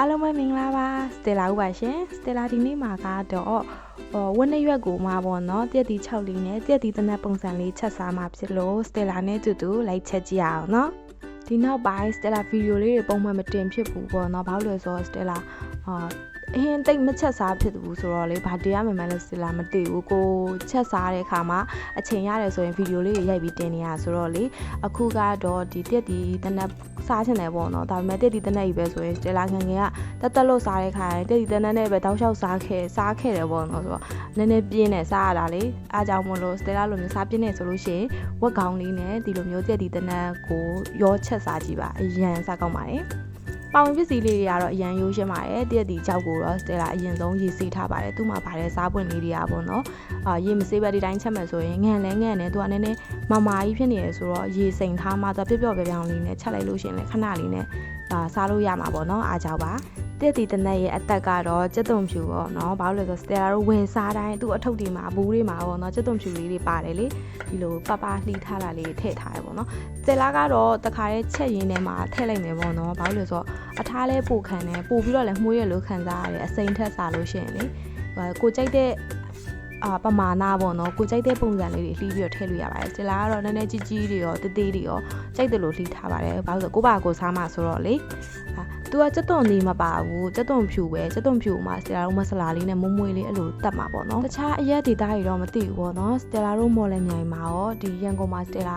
အားလုံးပဲမင်္ဂလာပါစတေလာဦးပါရှင်စတေလာဒီနေ့မှာကတော့ဟောဝက်နှစ်ရွက်ကိုမှာပေါ့နော်တက်တီ6လေးနဲ့တက်တီတနက်ပုံစံလေးချက်စားမှာဖြစ်လို့စတေလာနဲ့တူတူလိုက်ချက်ကြည့်အောင်နော်ဒီနောက်ပိုင်းစတေလာဗီဒီယိုလေးတွေပုံမှန်မတင်ဖြစ်ဘူးပေါ့နော်ဘာလို့လဲဆိုတော့စတေလာ အာအင်းတိတ်မချက်စားဖြစ်ဘူးဆိုတော့လေဘာတရားမှန်မှန်လဲစတေလာမသိဘူးကိုချက်စားတဲ့အခါမှာအချိန်ရတယ်ဆိုရင်ဗီဒီယိုလေးတွေရိုက်ပြီးတင်နေရဆိုတော့လေအခုကတော့ဒီတက်တီတနက်စားချင်တယ်ပေါ့နော်ဒါပေမဲ့တက်တီတနက်ကြီးပဲဆိုရင်စတေလာငငယ်ကတက်တက်လို့စားတဲ့ခါတက်တီတနက်နဲ့ပဲတောက်လျှောက်စားခဲ့စားခဲ့တယ်ပေါ့နော်ဆိုတော့နည်းနည်းပြင်းနေစားရတာလေအားကြောင့်မလို့စတေလာလိုမျိုးစားပြင်းနေဆိုလို့ရှိရင်ဝက်ကောင်းလေးနဲ့ဒီလိုမျိုးတက်တီတနက်ကိုရောချက်စားကြည့်ပါအရန်စားကောင်းပါတယ် ပေါင်ပစ္စည်းလေးတွေကတော့အရန်ရိုးရှင်းပါတယ်တရက်ဒီကြောက်ကိုတော့စတေလာအရင်ဆုံးရေစေးထားပါတယ်သူ့မှာပါတဲ့စားပွင့်လေးတွေကပေါ့နော်အာရေမစေးပဲဒီတိုင်းချက်မယ်ဆိုရင်ငံလဲငံနဲ့သူကနည်းနည်းမမာကြီးဖြစ်နေရဆိုတော့ရေစိန်ထားမှသူပျော့ပျော့ပြောင်ပြောင်လေးနဲ့ချက်လိုက်လို့ရှိရင်လည်းခဏလေးနဲ့အာစားလို့ရမှာပေါ့နော်အားကြောက်ပါ တက်တီတနက်ရဲ့အသက်ကတော့ကျက်သွန်ဖြူပေါ့နော်ဘာလို့လဲဆိုစတေလာတို့ဝယ်စားတိုင်းသူ့အထုပ်တွေမှာဘူးတွေမှာပေါ့နော်ကျက်သွန်ဖြူလေးတွေပါတယ်လေဒီလိုပပလှီးထားတာလေးထည့်ထားရပေါ့နော်စတေလာကတော့တခါရဲချက်ရင်းထဲမှာထည့်လိုက်မယ်ပေါ့နော်ဘာလို့လဲဆိုတော့အထားလဲပိုခံတယ်ပို့ပြီးတော့လည်းမှုရလို့ခံစားရတယ်အစိမ့်ထက်စားလို့ရှိရင်လေကိုကြိုက်တဲ့အာပမာဏပေါ့နော်ကိုကြိုက်တဲ့ပုံစံလေးတွေလှီးပြီးတော့ထည့်လို့ရပါတယ်စတေလာကတော့နည်းနည်းကြီးကြီးတွေရောတေးသေးတွေရောကြိုက်တယ်လို့လှီးထားပါတယ်ဘာလို့လဲဆိုကိုပါကိုစားမှဆိုတော့လေ သူကစက်သွန်လေးမပါဘူးစက်သွန်ဖြူပဲစက်သွန်ဖြူမှာစတေလာတို့မဆလာလေးနဲ့မွမွေးလေးအဲ့လိုတက်မှာပေါ့နော်တခြားအရက်ဒေတာတွေတော့မသိဘူးပေါ့နော်စတေလာတို့မော်လမြိုင်မှာရောဒီရန်ကုန်မှာစတေလာ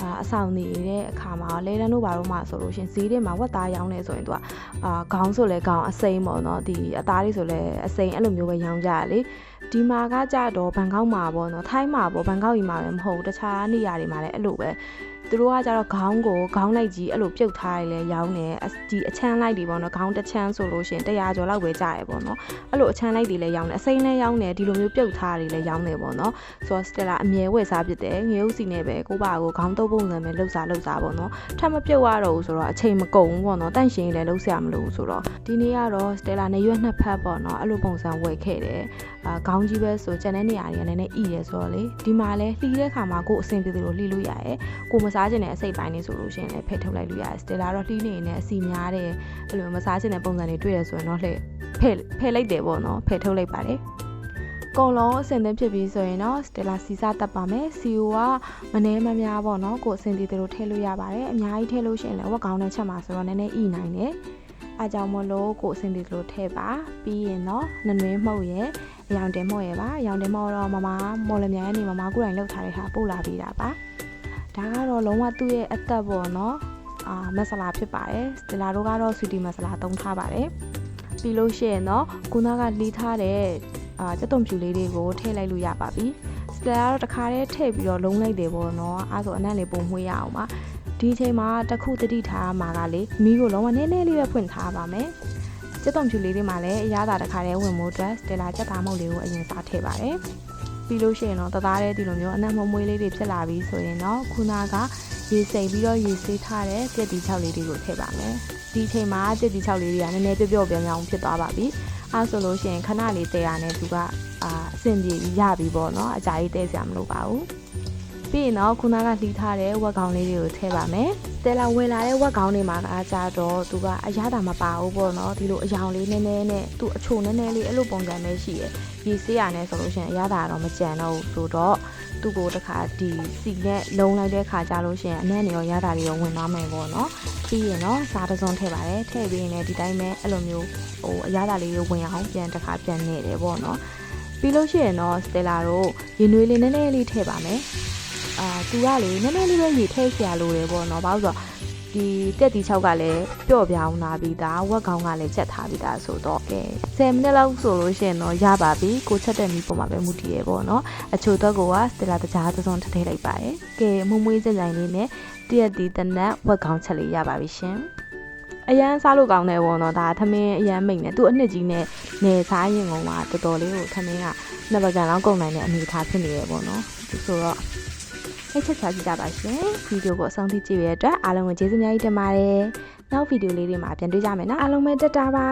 အာအဆောင်နေတဲ့အခါမှာလဲတန်းတို့ဘာလို့မှဆိုလို့ရှင်ဈေးတွေမှာဝက်သားရောင်းနေဆိုရင်သူကအာခေါင်းဆိုလဲခေါင်းအစိမ့်ပေါ့နော်ဒီအသားလေးဆိုလဲအစိမ့်အဲ့လိုမျိုးပဲရောင်းကြရလေဒီမှာကကြတော့ဘန်ကောက်မှာပေါ့နော်ထိုင်းမှာပေါ့ဘန်ကောက်ကြီးမှာပဲမဟုတ်တခြားနေရာတွေမှာလည်းအဲ့လိုပဲ သူတို့ကကြတော့ခေါင်းကိုခေါင်းလိုက်ကြီးအဲ့လိုပြုတ်ထားရလဲရောင်းတယ်ဒီအချမ်းလိုက်တွေပေါ့နော်ခေါင်းတစ်ချမ်းဆိုလို့ရှင်100ကျော်လောက်ပဲကြရပေါ့နော်အဲ့လိုအချမ်းလိုက်တွေလည်းရောင်းတယ်အစိမ်းလည်းရောင်းတယ်ဒီလိုမျိုးပြုတ်ထားတွေလည်းရောင်းတယ်ပေါ့နော်ဆိုတော့စတက်လာအမြဲဝယ်စားဖြစ်တယ်ငရုတ်စီနဲ့ပဲကိုပါကိုခေါင်းတုပ်ပုံစံပဲလှုပ်စားလှုပ်စားပေါ့နော်ထပ်မပြုတ်ရတော့ဘူးဆိုတော့အချိန်မကုန်ဘူးပေါ့နော်တန့်ရှင်လည်းလှုပ်ဆရာမလို့ဆိုတော့ဒီနေ့ကတော့စတက်လာနေရွက်နှစ်ဖက်ပေါ့နော်အဲ့လိုပုံစံဝယ်ခဲ့တယ် အာခေါင်းကြီးပဲဆိုကျန်တဲ့နေရာတွေကလည်းနည်းနည်းဣရဲဆိုတော့လေဒီမှာလဲလှီးတဲ့ခါမှာကိုအဆင်ပြေသလိုလှီးလို့ရတယ်ကိုမစားချင်တဲ့အစိတ်ပိုင်းလေးဆိုလို့ရှိရင်လည်းဖယ်ထုတ်လိုက်လို့ရတယ်စတေလာတော့လှီးနေနေအစီများတယ်အဲ့လိုမစားချင်တဲ့ပုံစံတွေတွေ့ရဆိုရင်တော့လှည့်ဖယ်ဖယ်လိုက်တယ်ပေါ့နော်ဖယ်ထုတ်လိုက်ပါတယ်ကုံလုံးအဆင်သင့်ဖြစ်ပြီးဆိုရင်တော့စတေလာစီစားတက်ပါမယ်စီယိုကမနှဲမများပေါ့နော်ကိုအဆင်ပြေသလိုထည့်လို့ရပါတယ်အများကြီးထည့်လို့ရှိရင်လည်းဝက်ကောင်းနဲ့ချက်မှာဆိုတော့နည်းနည်းဣနိုင်တယ် အားကြောင့်မလို့ကိုအဆင်ပြေသလိုထည့်ပါပြီးရင်တော့နနွေးမှုတ်ရဲ့အယောင်တင်မှုတ်ရဲ့ပါအယောင်တင်မှုတ်တော့မမမော်လမြိုင်ကနေမမကိုယ်တိုင်လောက်ထားတဲ့ဟာပို့လာပေးတာပါဒါကတော့လုံးဝသူ့ရဲ့အသက်ပေါ့နော်အာမဆလာဖြစ်ပါတယ်စတလာတို့ကတော့ဆွီတီမဆလာသုံးထားပါတယ်ပြီးလို့ရှိရင်တော့ခုနကလီးထားတဲ့အာစက်သွန်ဖြူလေးတွေကိုထည့်လိုက်လို့ရပါပြီစတလာကတော့တခါတည်းထည့်ပြီးတော့လုံးလိုက်တယ်ပေါ့နော်အဲဆိုအနံ့လေးပုံမွှေးရအောင်ပါ ဒီအချိန်မှာတခုတတိထားမှာကလေမီးကိုလုံးဝနည်းနည်းလေးပဲဖွင့်ထားပါမယ်စက်သွန်ဖြူလေးတွေမှာလည်းအရသာတခါတည်းဝင်မှုအတွက်စတလာချက်သားမုတ်လေးကိုအရင်စားထည့်ပါတယ်ပြီးလို့ရှိရင်တော့တသားတဲ့ဒီလိုမျိုးအနံ့မမွှေးလေးတွေဖြစ်လာပြီဆိုရင်တော့ခုနကရေစိမ်ပြီးတော့ရေဆေးထားတဲ့ကြက်တီ6လေးတွေကိုထည့်ပါမယ်ဒီအချိန်မှာကြက်တီ6လေးတွေကနည်းနည်းပျော့ပျော့ပြောင်းပြောင်းဖြစ်သွားပါပြီအဲဆိုလို့ရှိရင်ခဏလေးတဲရနဲ့သူကအာအဆင်ပြေပြီးရပြီပေါ့နော်အကြာကြီးတဲစရာမလိုပါဘူး ပြီးရင်တော့ခုနကလှီးထားတဲ့ဝက်ကောင်လေးတွေကိုထည့်ပါမယ်။တယ်လာဝင်လာတဲ့ဝက်ကောင်တွေမှာကကြတော့သူကအရသာမပါဘူးပေါ့နော်ဒီလိုအယောင်လေးနည်းနည်းနဲ့သူ့အချိုနည်းနည်းလေးအဲ့လိုပုံစံပဲရှိရယ်။ဒီဆေးရနဲ့ဆိုလို့ရှိရင်အရသာတော့မကြံတော့ဘူးဆိုတော့သူ့ကိုတခါဒီစီနဲ့လုံးလိုက်တဲ့ခါကြလို့ရှိရင်အနက်နေရောရတာတွေရောဝင်သွားမယ်ပေါ့နော်။ပြီးရင်တော့စားတစုံထည့်ပါတယ်ထည့်ပြီးရင်လည်းဒီတိုင်းပဲအဲ့လိုမျိုးဟိုအရသာလေးတွေဝင်အောင်ပြန်တခါပြန်နေတယ်ပေါ့နော်။ပြီးလို့ရှိရင်တော့စတေလာတို့ရေနွေးလေးနည်းနည်းလေးထည့်ပါမယ်။ အာသူကလေနည်းနည်းလေးပဲရေထည့်ချရလို့တယ်ပေါ့နော်ဘာလို့ဆိုတော့ဒီတက်တီ6ကလည်းပျော့ပြောင်းလာပြီးသားဝက်ကောင်းကလည်းချက်ထားပြီးသားဆိုတော့ကဲ10မိနစ်လောက်ဆိုလို့ရှိရင်တော့ရပါပြီကိုချက်တဲ့မီးပေါ်မှာပဲမူတည်ရပေါ့နော်အချိုတော့ကိုကစတလာတကြားသုံးထထည့်လိုက်ပါတယ်ကဲမွမွေးစကြိုင်လေးနဲ့တရက်ဒီတနက်ဝက်ကောင်းချက်လေးရပါပြီရှင်အရန်စားလို့ကောင်းတယ်ပေါ့နော်ဒါသမင်းအရန်မိတ်နေသူ့အနှစ်ကြီးနဲ့နေစားရင်ကောင်ကတော်တော်လေးကိုသမင်းကနှစ်ပကံလောက်ကုန်နိုင်တဲ့အနေအထားဖြစ်နေရပေါ့နော်ဆိုတော့ နှိတ်ချက်ချကြည့်ကြပါရှင်ဗီဒီယိုကိုအဆုံးထိကြည့်ရတဲ့အတွက်အားလုံးကိုကျေးဇူးများကြီးတင်ပါတယ်နောက်ဗီဒီယိုလေးတွေမှာပြန်တွေ့ကြမယ်နော်အားလုံးပဲတက်တာပါ